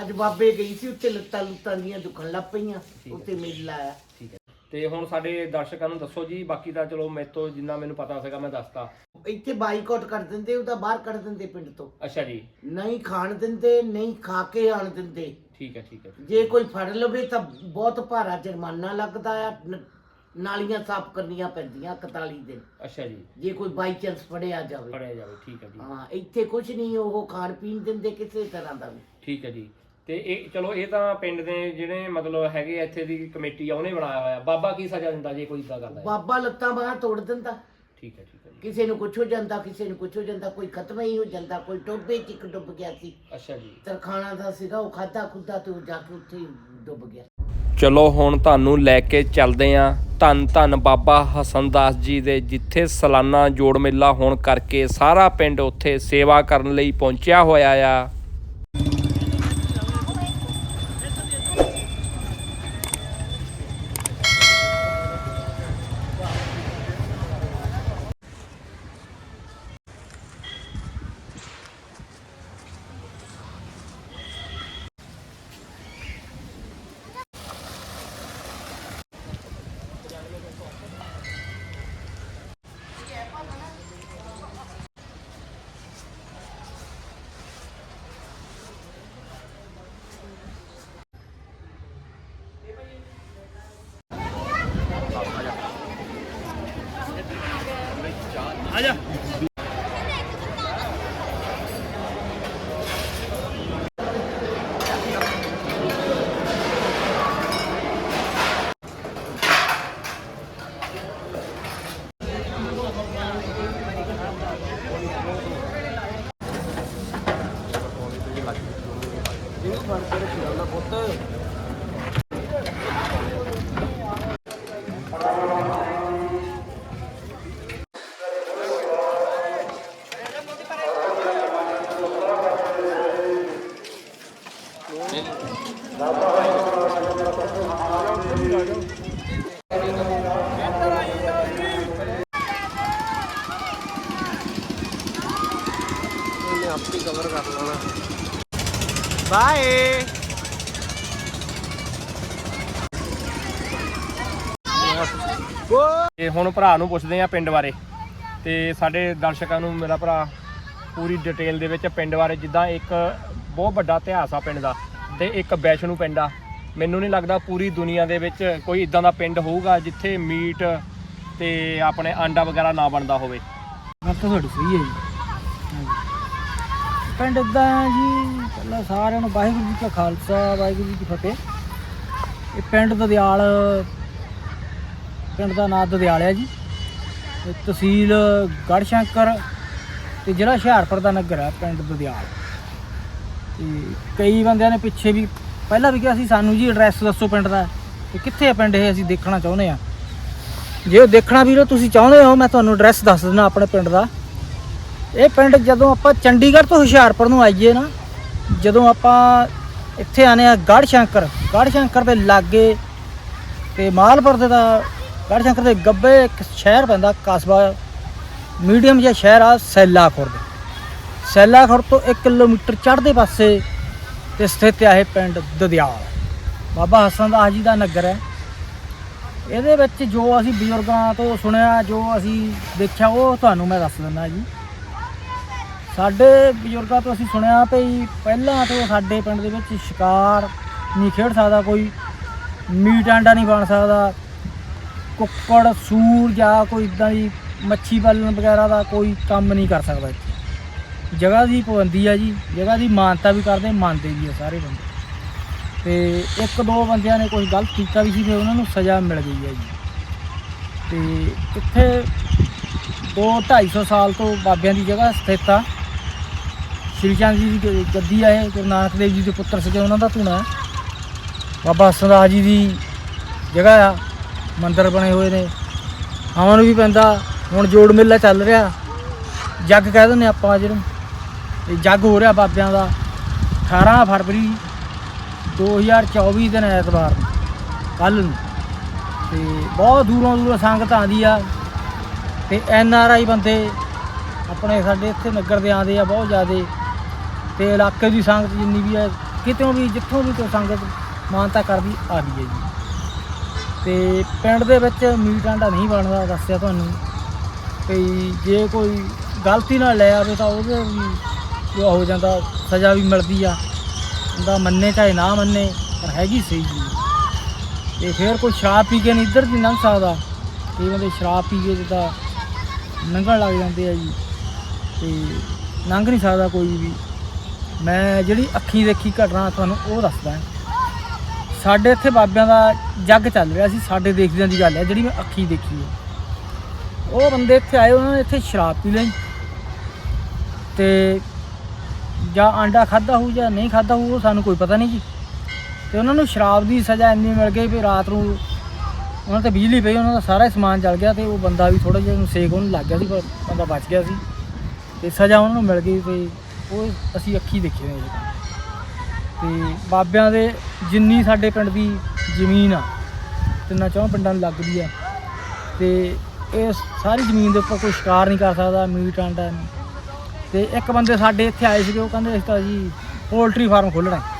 [SPEAKER 6] ਅੱਜ ਬਾਬੇ ਗਈ ਸੀ ਉੱਥੇ ਲੱਤਾਂ ਲੁੱਤਾਂ ਦੀਆਂ ਦੁਖਣ ਲੱਗ ਪਈਆਂ। ਉੱਥੇ ਮੇਲਾ ਆਇਆ
[SPEAKER 1] ਠੀਕ ਹੈ। ਤੇ ਹੁਣ ਸਾਡੇ ਦਰਸ਼ਕਾਂ ਨੂੰ ਦੱਸੋ ਜੀ ਬਾਕੀ ਤਾਂ ਚਲੋ ਮੇਰੇ ਤੋਂ ਜਿੰਨਾ ਮੈਨੂੰ ਪਤਾ ਸੀਗਾ ਮੈਂ ਦੱਸਤਾ।
[SPEAKER 6] ਇੱਥੇ ਬਾਈਕਾਟ ਕਰ ਦਿੰਦੇ ਉਹਦਾ ਬਾਹਰ ਕੱਢ ਦਿੰਦੇ ਪਿੰਡ ਤੋਂ।
[SPEAKER 1] ਅੱਛਾ ਜੀ।
[SPEAKER 6] ਨਹੀਂ ਖਾਣ ਦਿੰਦੇ ਨਹੀਂ ਖਾ ਕੇ ਆਣ ਦਿੰਦੇ।
[SPEAKER 1] ਠੀਕ ਹੈ ਠੀਕ ਹੈ
[SPEAKER 6] ਜੇ ਕੋਈ ਫੜ ਲਵੇ ਤਾਂ ਬਹੁਤ ਭਾਰਾ ਜੁਰਮਾਨਾ ਲੱਗਦਾ ਆ ਨ- ਨਾਲੀਆਂ ਸਾਫ਼ ਕਰਨੀਆਂ ਪੈਂਦੀਆਂ 41 ਦਿਨ
[SPEAKER 1] ਅੱਛਾ ਜੀ।
[SPEAKER 6] ਜੇ ਕੋਈ ਬਾਈ ਚਾਂਸ ਫੜਿਆ ਜਾਵੇ।
[SPEAKER 1] ਪੜਿਆ ਜਾਵੇ ਠੀਕ ਹੈ ਜੀ।
[SPEAKER 6] ਹਾਂ ਇੱਥੇ ਕੁਝ ਨਹੀਂ ਉਹ ਖਾਣ ਪੀਣ ਦਿੰਦੇ ਕਿਸੇ ਤਰ੍ਹਾਂ ਦਾ ਵੀ।
[SPEAKER 1] ਠੀਕ ਹੈ ਜੀ। ਤੇ ਇਹ ਚਲੋ ਇਹ ਤਾਂ ਪਿੰਡ ਦੇ ਜਿਹੜੇ ਮਤਲਬ ਹੈਗੇ ਆ ਇੱਥੇ ਦੀ ਕਮੇਟੀ ਆ ਉਹਨੇ ਬਣਾਇਆ ਹੋਇਆ। ਬਾਬਾ ਕੀ ਸਜ਼ਾ ਦਿੰਦਾ ਜੇ ਕੋਈ ਇਦਾਂ ਕਰਦਾ ਹੈ?
[SPEAKER 6] ਬਾਬਾ ਲੱਤਾਂ ਬਾਹਾਂ ਤੋੜ ਦਿੰਦਾ।
[SPEAKER 1] ਠੀਕ ਹੈ ਠੀਕ ਹੈ ਜੀ।
[SPEAKER 6] ਕਿਸੇ ਨੂੰ ਕੁਛ ਹੋ ਜਾਂਦਾ ਕਿਸੇ ਨੂੰ ਕੁਛ ਹੋ ਜਾਂਦਾ ਕੋਈ ਖਤਮ ਹੀ ਹੋ ਜਾਂਦਾ ਕੋਈ ਟੋਬੇ ਚ ਇੱਕ ਡੁੱਬ ਗਿਆ ਸੀ।
[SPEAKER 1] ਅੱਛਾ ਜੀ।
[SPEAKER 6] ਤਰਖਾਣਾ ਦਾ ਸੀਗਾ ਉਹ ਖਾਦਾ ਖੁੱਦਾ ਤੇ ਉਹ ਜਾ ਕੇ ਉੱਥੇ ਹੀ ਡੁੱਬ ਗਿਆ।
[SPEAKER 1] ਚਲੋ ਹੁਣ ਤੁਹਾਨੂੰ ਲੈ ਕੇ ਚੱਲਦੇ ਆਂ ਧੰਨ ਧੰਨ ਬਾਬਾ ਹਸਨਦਾਸ ਜੀ ਦੇ ਜਿੱਥੇ ਸਾਲਾਨਾ ਜੋੜ ਮੇਲਾ ਹੋਣ ਕਰਕੇ ਸਾਰਾ ਪਿੰਡ ਉੱਥੇ ਸੇਵਾ ਕਰਨ ਲਈ ਪਹੁੰਚਿਆ ਹੋਇਆ ਆ। ਆਪੀ ਕਵਰ ਕਰ ਲੈਣਾ ਬਾਏ ਤੇ ਹੁਣ ਭਰਾ ਨੂੰ ਪੁੱਛਦੇ ਆ ਪਿੰਡ ਬਾਰੇ। ਤੇ ਸਾਡੇ ਦਰਸ਼ਕਾਂ ਨੂੰ ਮੇਰਾ ਭਰਾ ਪੂਰੀ ਡਿਟੇਲ ਦੇ ਵਿੱਚ ਪਿੰਡ ਬਾਰੇ ਜਿੱਦਾਂ ਇੱਕ ਬਹੁਤ ਵੱਡਾ ਇਤਿਹਾਸ ਆ ਪਿੰਡ ਦਾ ਤੇ ਇੱਕ ਵੈਸ਼ਨੂ ਪਿੰਡ ਆ। ਮੈਨੂੰ ਨਹੀਂ ਲੱਗਦਾ ਪੂਰੀ ਦੁਨੀਆ ਦੇ ਵਿੱਚ ਕੋਈ ਇਦਾਂ ਦਾ ਪਿੰਡ ਹੋਊਗਾ ਜਿੱਥੇ ਮੀਟ ਤੇ ਆਪਣੇ ਆਂਡਾ ਵਗੈਰਾ ਨਾ ਬਣਦਾ ਹੋਵੇ।
[SPEAKER 5] ਗੱਲ ਤਾਂ ਤੁਹਾਡੀ ਸਹੀ ਹੈ ਜੀ। ਹਾਂਜੀ। ਪਿੰਡ ਇਦਾਂ ਹੈ ਜੀ ਪਹਿਲਾਂ ਸਾਰਿਆਂ ਨੂੰ ਵਾਹਿਗੁਰੂ ਜੀ ਕਾ ਖਾਲਸਾ, ਵਾਹਿਗੁਰੂ ਜੀ ਕੀ ਫਤਿਹ। ਇਹ ਪਿੰਡ ਦਦਿਆਲ, ਪਿੰਡ ਦਾ ਨਾਮ ਦਦਿਆਲ ਹੈ ਜੀ। ਤੇ ਤਹਿਸੀਲ ਗੜਸ਼ੰਕਰ ਤੇ ਜ਼ਿਲ੍ਹਾ ਹੁਸ਼ਿਆਰਪੁਰ ਦਾ ਨਗਰ ਹੈ, ਪਿੰਡ ਦਦਿਆਲ। ਤੇ ਕਈ ਬੰਦਿਆਂ ਨੇ ਪਿੱਛੇ ਵੀ, ਪਹਿਲਾਂ ਵੀ ਕਿਹਾ ਸੀ ਸਾਨੂੰ ਜੀ ਐਡਰੈਸ ਦੱਸੋ ਪਿੰਡ ਦਾ ਤੇ ਕਿੱਥੇ ਹੈ ਪਿੰਡ ਇਹ, ਅਸੀਂ ਦੇਖਣਾ ਚਾਹੁੰਦੇ ਆ ਜੇ ਉਹ ਦੇਖਣਾ ਵੀਰੋ, ਤੁਸੀਂ ਚਾਹੁੰਦੇ ਹੋ, ਮੈਂ ਤੁਹਾਨੂੰ ਐਡਰੈਸ ਦੱਸ ਦਿੰਦਾ ਆਪਣੇ ਪਿੰਡ ਦਾ। ਇਹ ਪਿੰਡ ਜਦੋਂ ਆਪਾਂ ਚੰਡੀਗੜ੍ਹ ਤੋਂ ਹੁਸ਼ਿਆਰਪੁਰ ਨੂੰ ਆਈਏ ਨਾ ਜਦੋਂ ਆਪਾਂ ਇੱਥੇ ਆਨੇ ਆ ਗੜ੍ਹ ਸ਼ੰਕਰ ਗੜ੍ਹ ਸ਼ੰਕਰ ਦੇ ਲਾਗੇ ਤੇ ਮਾਲਪੁਰ ਦੇ ਦਾ ਗੜ੍ਹ ਸ਼ੰਕਰ ਦੇ ਗੱਬੇ ਇੱਕ ਸ਼ਹਿਰ ਪੈਂਦਾ ਕਸਬਾ, ਮੀਡੀਅਮ ਜਿਹਾ ਸ਼ਹਿਰ ਆ ਸੈਲਾ ਖੁਰਦ ਸੈਲਾ ਖੁਰਦ ਤੋਂ 1 ਕਿਲੋਮੀਟਰ ਚੜ੍ਹਦੇ ਪਾਸੇ ਤੇ ਸਥਿਤ ਆ ਇਹ ਪਿੰਡ ਦਦਿਆਲ। ਬਾਬਾ ਹਸਨ ਦਾਸ ਜੀ ਦਾ ਨਗਰ ਹੈ। ਇਹਦੇ ਵਿੱਚ ਜੋ ਅਸੀਂ ਬਜ਼ੁਰਗਾਂ ਤੋਂ ਸੁਣਿਆ, ਜੋ ਅਸੀਂ ਦੇਖਿਆ, ਉਹ ਤੁਹਾਨੂੰ ਮੈਂ ਦੱਸ ਦਿੰਦਾ ਜੀ। ਸਾਡੇ ਬਜ਼ੁਰਗਾਂ ਤੋਂ ਅਸੀਂ ਸੁਣਿਆ ਭਈ ਪਹਿਲਾਂ ਤੋਂ ਸਾਡੇ ਪਿੰਡ ਦੇ ਵਿੱਚ ਸ਼ਿਕਾਰ ਨਹੀਂ ਖੇਡ ਸਕਦਾ, ਕੋਈ ਮੀਟ ਆਂਡਾ ਨਹੀਂ ਬਣ ਸਕਦਾ, ਕੁੱਕੜ, ਸੂਰ ਜਾਂ ਕੋਈ ਇਦਾਂ ਦੀ ਮੱਛੀ ਪਾਲਣ ਵਗੈਰਾ ਦਾ ਕੋਈ ਕੰਮ ਨਹੀਂ ਕਰ ਸਕਦਾ ਇੱਥੇ। ਜਗ੍ਹਾ ਦੀ ਪਾਬੰਦੀ ਆ ਜੀ, ਜਗ੍ਹਾ ਦੀ ਮਾਨਤਾ ਵੀ ਕਰਦੇ, ਮੰਨਦੇ ਵੀ ਆ ਸਾਰੇ ਬੰਦੇ। ਤੇ ਇੱਕ ਦੋ ਬੰਦਿਆਂ ਨੇ ਕੋਈ ਗਲਤ ਕੀਤਾ ਵੀ ਸੀ ਤੇ ਉਹਨਾਂ ਨੂੰ ਸਜ਼ਾ ਮਿਲ ਗਈ ਹੈ ਜੀ। ਤੇ ਇੱਥੇ 2 250 ਸਾਲ ਤੋਂ ਬਾਬਿਆਂ ਦੀ ਜਗ੍ਹਾ ਸਥਿਤ ਆ। ਸ਼੍ਰੀ ਚੰਦ ਜੀ ਦੀ ਗੱਦੀ ਆ ਇਹ, ਗੁਰੂ ਨਾਨਕ ਦੇਵ ਜੀ ਦੇ ਪੁੱਤਰ ਸੀਗੇ, ਉਹਨਾਂ ਦਾ ਧੂਣਾ ਬਾਬਾ ਹਸਨ ਜੀ ਦੀ ਜਗ੍ਹਾ ਆ, ਮੰਦਰ ਬਣੇ ਹੋਏ ਨੇ। ਆਵਾਂ ਨੂੰ ਵੀ ਪੈਂਦਾ, ਹੁਣ ਜੋੜ ਮੇਲਾ ਚੱਲ ਰਿਹਾ। ਜੱਗ ਕਹਿ ਦਿੰਦੇ ਆਪਾਂ ਜਿਹਨੂੰ। ਇਹ ਜੱਗ ਹੋ ਰਿਹਾ ਬਾਬਿਆਂ ਦਾ। 18 ਫਰਵਰੀ 2024 ਦਿਨ ਐਤਵਾਰ ਨੂੰ ਕੱਲ ਨੂੰ। ਤੇ ਬਹੁਤ ਦੂਰੋਂ ਦੂਰੋਂ ਸੰਗਤ ਆਉਂਦੀ ਆ। ਤੇ ਐਨ ਆਰ ਆਈ ਬੰਦੇ ਆਪਣੇ ਸਾਡੇ ਇੱਥੇ ਨਗਰ ਦੇ ਆਉਂਦੇ ਆ, ਬਹੁਤ ਜ਼ਿਆਦੇ। ਤੇ ਇਲਾਕੇ ਦੀ ਸੰਗਤ ਜਿੰਨੀ ਵੀ ਹੈ ਕਿਤੋਂ ਵੀ, ਜਿੱਥੋਂ ਵੀ ਕੋਈ ਸੰਗਤ ਮਾਨਤਾ ਕਰਦੀ, ਆ ਰਹੀ ਹੈ ਜੀ। ਤੇ ਪਿੰਡ ਦੇ ਵਿੱਚ ਮੀਟ ਆਂਡਾ ਨਹੀਂ ਬਣਦਾ, ਦੱਸਿਆ ਤੁਹਾਨੂੰ। ਵੀ ਜੇ ਕੋਈ ਗਲਤੀ ਨਾਲ ਲੈ ਆਵੇ ਤਾਂ ਉਹਦੇ ਵੀ ਜੋ ਹੋ ਜਾਂਦਾ, ਸਜ਼ਾ ਵੀ ਮਿਲਦੀ ਆ। ਬੰਦਾ ਮੰਨੇ ਚਾਹੇ ਨਾ ਮੰਨੇ, ਪਰ ਹੈਗੀ ਸਹੀ ਜੀ। ਤੇ ਫਿਰ ਕੋਈ ਸ਼ਰਾਬ ਪੀ ਕੇ ਨਹੀਂ, ਇੱਧਰ ਦੀ ਲੰਘ ਸਕਦਾ। ਕਈ ਬੰਦੇ ਸ਼ਰਾਬ ਪੀ ਕੇ ਜਿੱਦਾਂ ਲੰਘਣ ਲੱਗ ਜਾਂਦੇ ਆ ਜੀ। ਤੇ ਲੰਘ ਨਹੀਂ ਸਕਦਾ ਕੋਈ ਵੀ। ਮੈਂ ਜਿਹੜੀ ਅੱਖੀ ਦੇਖੀ ਘਟਨਾ ਤੁਹਾਨੂੰ ਉਹ ਦੱਸਦਾ ਸਾਡੇ ਇੱਥੇ ਬਾਬਿਆਂ ਦਾ ਜੱਗ ਚੱਲ ਰਿਹਾ ਸੀ, ਸਾਡੇ ਦੇਖਦਿਆਂ ਦੀ ਗੱਲ ਹੈ, ਜਿਹੜੀ ਮੈਂ ਅੱਖੀ ਦੇਖੀ ਹੈ। ਉਹ ਬੰਦੇ ਇੱਥੇ ਆਏ, ਉਹਨਾਂ ਨੇ ਇੱਥੇ ਸ਼ਰਾਬ ਪੀ ਲਈ। ਤੇ ਜਾਂ ਆਂਡਾ ਖਾਦਾ ਹੋਊ ਜਾਂ ਨਹੀਂ ਖਾਦਾ ਹੋਊ, ਉਹ ਸਾਨੂੰ ਕੋਈ ਪਤਾ ਨਹੀਂ ਜੀ। ਤੇ ਉਹਨਾਂ ਨੂੰ ਸ਼ਰਾਬ ਦੀ ਸਜ਼ਾ ਇੰਨੀ ਮਿਲ ਗਈ ਵੀ ਰਾਤ ਨੂੰ ਉਹਨਾਂ ਤੇ ਬਿਜਲੀ ਪਈ, ਉਹਨਾਂ ਦਾ ਸਾਰਾ ਹੀ ਸਮਾਨ ਜਲ ਗਿਆ ਤੇ ਉਹ ਬੰਦਾ ਵੀ ਥੋੜਾ ਜਿਹਾ ਉਹਨੂੰ ਸੇਕ ਉਹਨੂੰ ਲੱਗ ਗਿਆ ਸੀ, ਪਰ ਬੰਦਾ ਬਚ ਗਿਆ ਸੀ। ਤੇ ਸਜ਼ਾ ਉਹਨਾਂ ਨੂੰ ਮਿਲ ਗਈ ਤੇ ਉਹ ਅਸੀਂ ਅੱਖੀ ਦੇਖੇ ਨੇ ਇਹ ਕੰਮ। ਤੇ ਬਾਬਿਆਂ ਦੇ ਜਿੰਨੀ ਸਾਡੇ ਪਿੰਡ ਦੀ ਜ਼ਮੀਨ ਆ, ਤਿੰਨਾਂ ਚੌਂ ਪਿੰਡਾਂ ਨੂੰ ਲੱਗਦੀ ਆ। ਤੇ ਇਹ ਸਾਰੀ ਜ਼ਮੀਨ ਦੇ ਉੱਪਰ ਕੋਈ ਸ਼ਿਕਾਰ ਨਹੀਂ ਕਰ ਸਕਦਾ ਮੀਟ ਆਂਡਾ ਨਹੀਂ ਤੇ ਇੱਕ ਬੰਦੇ ਸਾਡੇ ਇੱਥੇ ਆਏ ਸੀਗੇ, ਉਹ ਕਹਿੰਦੇ ਅਸੀਂ ਤਾਂ ਜੀ ਪੋਲਟਰੀ ਫਾਰਮ ਖੋਲ੍ਹਣਾ ਹੈ।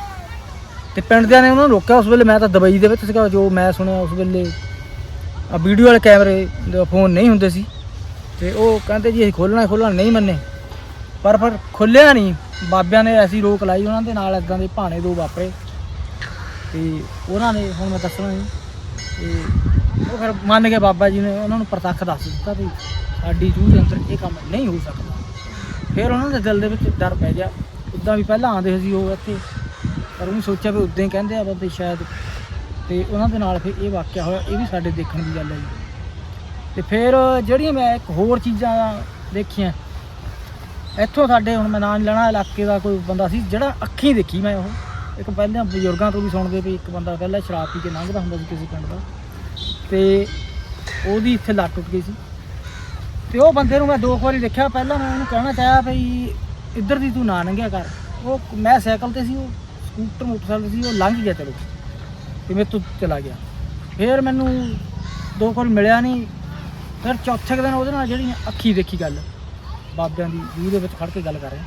[SPEAKER 5] ਤੇ ਪਿੰਡ ਦਿਆਂ ਨੇ ਉਹਨਾਂ ਨੂੰ ਰੋਕਿਆ, ਉਸ ਵੇਲੇ ਮੈਂ ਤਾਂ ਦੁਬਈ ਦੇ ਵਿੱਚ ਸੀਗਾ, ਜੋ ਮੈਂ ਸੁਣਿਆ ਉਸ ਵੇਲੇ। ਆ ਵੀਡੀਓ ਵਾਲੇ ਕੈਮਰੇ ਫੋਨ ਨਹੀਂ ਹੁੰਦੇ ਸੀ। ਤੇ ਉਹ ਕਹਿੰਦੇ ਜੀ ਅਸੀਂ ਖੋਲ੍ਹਣਾ ਖੋਲ੍ਹਣਾ ਨਹੀਂ ਮੰਨੇ। ਪਰ ਪਰ ਖੁੱਲਿਆ ਨਹੀਂ। ਬਾਬਿਆਂ ਨੇ ਐਸੀ ਰੋਕ ਲਾਈ, ਉਹਨਾਂ ਦੇ ਨਾਲ ਇਦਾਂ ਦੇ ਭਾਣੇ ਦੋ ਵਾਪਰੇ। ਤੇ ਉਹਨਾਂ ਨੇ, ਹੁਣ ਮੈਂ ਦੱਸਣਾ ਨਹੀਂ ਤੇ ਉਹ ਫਿਰ ਮੰਨ ਗਏ ਬਾਬਾ ਜੀ ਨੇ, ਉਹਨਾਂ ਨੂੰ ਪ੍ਰਤੱਖ ਦੱਸ ਦਿੱਤਾ ਵੀ ਸਾਡੀ ਜੂਹ ਦੇ ਅੰਦਰ ਇਹ ਕੰਮ ਨਹੀਂ ਹੋ ਸਕਦਾ। ਫਿਰ ਉਹਨਾਂ ਦੇ ਦਿਲ ਦੇ ਵਿੱਚ ਡਰ ਪੈ ਗਿਆ। ਉਦਾਂ ਵੀ ਪਹਿਲਾਂ ਆਉਂਦੇ ਸੀ ਉਹ ਇੱਥੇ, ਪਰ ਉਹਨੇ ਸੋਚਿਆ ਵੀ ਉਦਾਂ ਹੀ ਕਹਿੰਦੇ ਆ ਬੰਦੇ ਸ਼ਾਇਦ। ਤੇ ਉਹਨਾਂ ਦੇ ਨਾਲ ਫਿਰ ਇਹ ਵਾਕਿਆ ਹੋਇਆ, ਇਹ ਵੀ ਸਾਡੇ ਦੇਖਣ ਦੀ ਗੱਲ ਹੈ ਜੀ। ਤੇ ਫਿਰ ਜਿਹੜੀਆਂ ਮੈਂ ਇੱਕ ਹੋਰ ਚੀਜ਼ਾਂ ਦੇਖੀਆਂ ਇੱਥੋਂ ਸਾਡੇ ਹੁਣ ਮੈਂ ਨਾਂ ਨਹੀਂ ਲੈਣਾ ਇਲਾਕੇ ਦਾ ਕੋਈ ਬੰਦਾ ਸੀ, ਜਿਹੜਾ ਅੱਖੀਂ ਦੇਖੀ ਮੈਂ ਉਹ। ਇੱਕ ਪਹਿਲਾਂ ਬਜ਼ੁਰਗਾਂ ਤੋਂ ਵੀ ਸੁਣਦੇ ਵੀ ਇੱਕ ਬੰਦਾ ਪਹਿਲਾਂ ਸ਼ਰਾਬ ਪੀ ਕੇ ਲੰਘਦਾ ਹੁੰਦਾ ਸੀ ਕਿਸੇ ਪਿੰਡ ਦਾ। ਤੇ ਉਹਦੀ ਇੱਥੇ ਲੱਤ ਟੁੱਟ ਗਈ ਸੀ। ਤੇ ਉਹ ਬੰਦੇ ਨੂੰ ਮੈਂ ਦੋ ਕੁ ਵਾਰੀ ਦੇਖਿਆ, ਪਹਿਲਾਂ ਮੈਂ ਉਹਨੂੰ ਕਹਿਣਾ ਚਾਹਿਆ ਵੀ ਇੱਧਰ ਦੀ ਤੂੰ ਨਾ ਲੰਘਿਆ ਕਰ। ਉਹ ਮੈਂ ਸਾਈਕਲ ਤੇ ਸੀ, ਉਹ ਸਕੂਟਰ, ਮੋਟਰਸਾਈਕਲ ਸੀ, ਉਹ ਲੰਘ ਗਿਆ ਚਲੋ। ਤੇ ਮੈਂ ਤੂੰ ਚਲਾ ਗਿਆ। ਫਿਰ ਮੈਨੂੰ ਦੋ ਕੁ ਵਾਰੀ ਮਿਲਿਆ ਨਹੀਂ ਫਿਰ ਚੌਥੇ ਕੁ ਦਿਨ ਉਹਦੇ ਨਾਲ ਜਿਹੜੀ ਅੱਖੀ ਦੇਖੀ ਗੱਲ। ਬਾਬਿਆਂ ਦੀ ਜੂਹ ਦੇ ਵਿੱਚ ਖੜ ਕੇ ਗੱਲ ਕਰ ਰਿਹਾ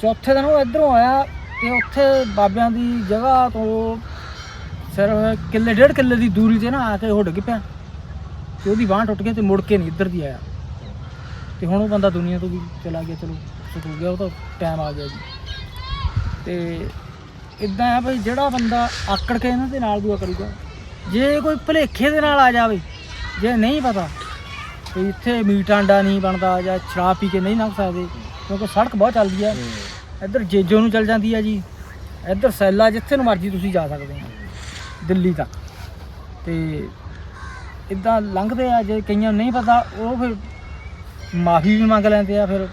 [SPEAKER 5] ਚੌਥੇ ਦਿਨ ਉਹ ਇੱਧਰੋਂ ਆਇਆ ਤੇ ਉੱਥੇ ਬਾਬਿਆਂ ਦੀ ਜਗ੍ਹਾ ਤੋਂ ਸਿਰਫ ਕਿੱਲੇ, ਡੇਢ ਕਿੱਲੇ ਦੀ ਦੂਰੀ ਤੇ ਨਾ ਆ ਕੇ ਉਹ ਡਿੱਗ ਪਿਆ ਤੇ ਉਹਦੀ ਬਾਂਹ ਟੁੱਟ ਗਈ ਤੇ ਮੁੜ ਕੇ ਨਹੀਂ ਇੱਧਰ ਦੀ ਆਇਆ। ਤੇ ਹੁਣ ਉਹ ਬੰਦਾ ਦੁਨੀਆ ਤੋਂ ਵੀ ਚਲਾ ਗਿਆ, ਚਲੋ ਸੁੱਕ ਗਿਆ, ਉਹ ਤਾਂ ਟਾਈਮ ਆ ਗਿਆ ਜੀ। ਤੇ ਇਦਾਂ ਆ ਬਈ ਜਿਹੜਾ ਬੰਦਾ ਆਕੜ ਕੇ ਇਹਨਾਂ ਦੇ ਨਾਲ ਦੂਆ ਕਰੂਗਾ ਜੇ ਕੋਈ ਭਲੇਖੇ ਦੇ ਨਾਲ ਆ ਜਾਵੇ, ਜੇ ਨਹੀਂ ਪਤਾ ਤੇ ਇੱਥੇ ਮੀਟ ਆਂਡਾ ਨਹੀਂ ਬਣਦਾ ਜਾਂ ਸ਼ਰਾਬ ਪੀ ਕੇ ਨਹੀਂ ਲੰਘ ਸਕਦੇ ਕਿਉਂਕਿ ਸੜਕ ਬਹੁਤ ਚੱਲਦੀ ਆ। ਇੱਧਰ ਜੇਜੋ ਨੂੰ ਚੱਲ ਜਾਂਦੀ ਆ ਜੀ। ਇੱਧਰ ਸੈਲਾ ਜਿੱਥੇ ਨੂੰ ਮਰਜ਼ੀ ਤੁਸੀਂ ਜਾ ਸਕਦੇ ਆ ਦਿੱਲੀ ਤੱਕ। ਤੇ ਇਦਾਂ ਲੰਘਦੇ ਆ ਜੇ ਕਈਆਂ ਨੂੰ ਨਹੀਂ ਪਤਾ ਉਹ ਫਿਰ ਮਾਫੀ ਵੀ ਮੰਗ ਲੈਂਦੇ ਆ ਫਿਰ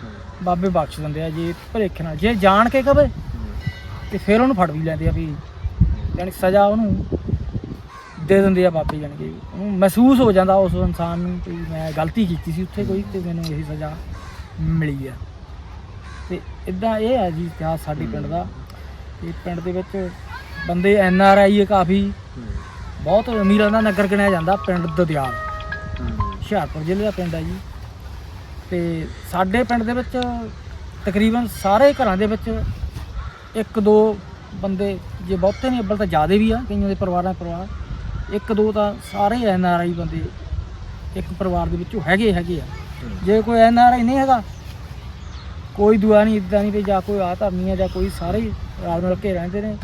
[SPEAKER 5] ਬਾਬੇ ਬਖਸ਼ ਦਿੰਦੇ ਆ ਜੇ ਭਲੇਖੇ ਨਾਲ। ਜੇ ਜਾਣ ਕੇ ਕਵੇ ਤੇ ਫਿਰ ਉਹਨੂੰ ਫੜ ਵੀ ਲੈਂਦੇ ਆ ਵੀ ਯਾਨੀ ਸਜ਼ਾ ਉਹਨੂੰ ਦੇ ਦਿੰਦੇ ਆ ਬਾਬੇ ਜਾਣੀ ਕਿ ਉਹਨੂੰ ਮਹਿਸੂਸ ਹੋ ਜਾਂਦਾ ਉਸ ਇਨਸਾਨ ਨੂੰ ਕਿ ਮੈਂ ਗਲਤੀ ਕੀਤੀ ਸੀ ਉੱਥੇ ਕੋਈ ਤੇ ਮੈਨੂੰ ਇਹੀ ਸਜ਼ਾ ਮਿਲੀ ਆ। ਤੇ ਇਦਾਂ ਇਹ ਹੈ ਜੀ ਇਤਿਹਾਸ ਸਾਡੇ ਪਿੰਡ ਦਾ। ਤੇ ਪਿੰਡ ਦੇ ਵਿੱਚ ਬੰਦੇ ਐਨ ਆਰ ਆਈ ਕਾਫੀ। ਬਹੁਤ ਅਮੀਰਾਂ ਦਾ ਨਗਰ ਗਿਣਿਆ ਜਾਂਦਾ ਪਿੰਡ ਦਦਿਆਲ। ਹੁਸ਼ਿਆਰਪੁਰ ਜ਼ਿਲ੍ਹੇ ਦਾ ਪਿੰਡ ਹੈ ਜੀ। ਤੇ ਸਾਡੇ ਪਿੰਡ ਦੇ ਵਿੱਚ ਤਕਰੀਬਨ ਸਾਰੇ ਘਰਾਂ ਦੇ ਵਿੱਚ ਇੱਕ ਦੋ ਬੰਦੇ ਜੇ ਬਹੁਤੇ ਨਹੀਂ ਅੱਬਲ ਤਾਂ ਜ਼ਿਆਦੇ ਵੀ ਆ ਕਈਆਂ ਦੇ ਪਰਿਵਾਰਾਂ ਪਰਿਵਾਰ। ਇੱਕ ਦੋ ਤਾਂ ਸਾਰੇ ਐਨ ਆਰ ਆਈ ਬੰਦੇ ਇੱਕ ਪਰਿਵਾਰ ਦੇ ਵਿੱਚੋਂ ਹੈਗੇ ਹੈਗੇ ਆ। ਜੇ ਕੋਈ ਐਨ ਆਰ ਆਈ ਨਹੀਂ ਹੈਗਾ, ਕੋਈ ਦੁਆ ਨਹੀਂ, ਇਦਾਂ ਨਹੀਂ ਵੀ ਜਾਂ ਕੋਈ ਆ ਧਰਮੀ ਆ ਜਾਂ ਕੋਈ ਸਾਰੇ ਹੀ ਰਲ ਮਿਲ ਕੇ ਰਹਿੰਦੇ ਨੇ,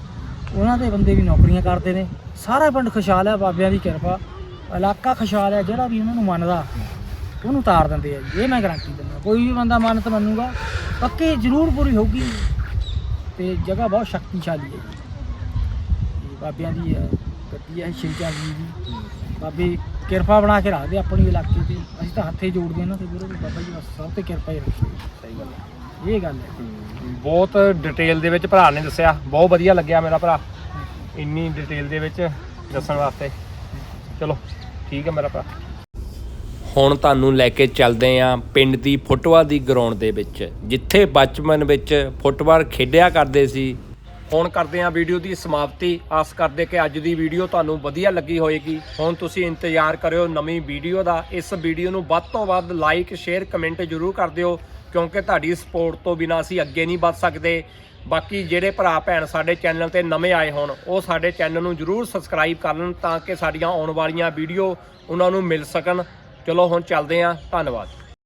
[SPEAKER 5] ਉਹਨਾਂ ਦੇ ਬੰਦੇ ਵੀ ਨੌਕਰੀਆਂ ਕਰਦੇ ਨੇ। ਸਾਰਾ ਪਿੰਡ ਖੁਸ਼ਹਾਲ ਹੈ ਬਾਬਿਆਂ ਦੀ ਕਿਰਪਾ। ਇਲਾਕਾ ਖੁਸ਼ਹਾਲ ਹੈ ਜਿਹੜਾ ਵੀ ਉਹਨਾਂ ਨੂੰ ਮੰਨਦਾ, ਉਹਨੂੰ ਤਾਰ ਦਿੰਦੇ ਆ ਜੀ। ਇਹ ਮੈਂ ਗਾਰੰਟੀ ਦਿੰਦਾ। ਕੋਈ ਵੀ ਬੰਦਾ ਮੰਨਤ ਮੰਨੂਗਾ, ਪੱਕੀ ਜ਼ਰੂਰ ਪੂਰੀ ਹੋਊਗੀ। ਤੇ ਜਗ੍ਹਾ ਬਹੁਤ ਸ਼ਕਤੀਸ਼ਾਲੀ ਹੈ ਬਾਬਿਆਂ ਦੀ ਹੈ ਗੱਦੀ ਹੈ ਸ਼੍ਰੀ ਚੰਦ ਜੀ। ਦੀ ਬਾਬੇ ਕਿਰਪਾ ਬਣਾ ਕੇ ਰੱਖਦੇ ਆਪਣੀ ਇਲਾਕੇ ਤੇ। ਅਸੀਂ ਤਾਂ ਹੱਥੇ ਜੋੜਦੇ ਇਹਨਾਂ ਤੇ ਵੀਰੋ ਬਾਬਾ ਜੀ ਬਸ ਸਭ ਤੇ ਕਿਰਪਾ ਹੀ ਰੱਖੇ। ਸਹੀ ਗੱਲ ਹੈ ਇਹ ਗੱਲ ਹੈ।
[SPEAKER 1] ਬਹੁਤ ਡਿਟੇਲ ਦੇ ਵਿੱਚ ਭਰਾ ਨੇ ਦੱਸਿਆ। ਬਹੁਤ ਵਧੀਆ ਲੱਗਿਆ ਮੇਰਾ ਭਰਾ। ਇੰਨੀ ਡਿਟੇਲ ਦੇ ਵਿੱਚ ਦੱਸਣ ਵਾਸਤੇ। ਚਲੋ ਠੀਕ ਹੈ ਮੇਰਾ ਭਰਾ। ਹੁਣ ਤੁਹਾਨੂੰ ਲੈ ਕੇ ਚੱਲਦੇ ਆਂ ਪਿੰਡ ਦੀ ਫੁੱਟਬਾਲ ਦੀ ਗਰਾਊਂਡ ਦੇ ਵਿੱਚ ਜਿੱਥੇ ਬਚਪਨ ਵਿੱਚ ਫੁੱਟਬਾਲ ਖੇਡਿਆ ਕਰਦੇ ਸੀ। ਹੁਣ ਕਰਦੇ ਹਾਂ ਵੀਡੀਓ ਦੀ ਸਮਾਪਤੀ। ਆਸ ਕਰਦੇ ਕਿ ਅੱਜ ਦੀ ਵੀਡੀਓ ਤੁਹਾਨੂੰ ਵਧੀਆ ਲੱਗੀ ਹੋਏਗੀ। ਹੁਣ ਤੁਸੀਂ ਇੰਤਜ਼ਾਰ ਕਰਿਓ ਨਵੀਂ ਵੀਡੀਓ ਦਾ। ਇਸ ਵੀਡੀਓ ਨੂੰ ਵੱਧ ਤੋਂ ਵੱਧ ਲਾਈਕ, ਸ਼ੇਅਰ, ਕਮੈਂਟ ਜ਼ਰੂਰ ਕਰ ਦਿਓ, ਕਿਉਂਕਿ ਤੁਹਾਡੀ ਸਪੋਰਟ ਤੋਂ ਬਿਨਾਂ ਅਸੀਂ ਅੱਗੇ ਨਹੀਂ ਵੱਧ ਸਕਦੇ। ਬਾਕੀ ਜਿਹੜੇ ਭਰਾ, ਭੈਣ ਸਾਡੇ ਚੈਨਲ ਤੇ ਨਵੇਂ ਆਏ ਹੋਣ, ਉਹ ਸਾਡੇ ਚੈਨਲ ਨੂੰ ਜਰੂਰ ਸਬਸਕ੍ਰਾਈਬ ਕਰ ਲੈਣ ਤਾਂ ਕਿ ਸਾਡੀਆਂ ਆਉਣ ਵਾਲੀਆਂ ਵੀਡੀਓ ਉਹਨਾਂ ਨੂੰ ਮਿਲ ਸਕਣ। ਚਲੋ, ਹੁਣ ਚੱਲਦੇ ਹਾਂ। ਧੰਨਵਾਦ।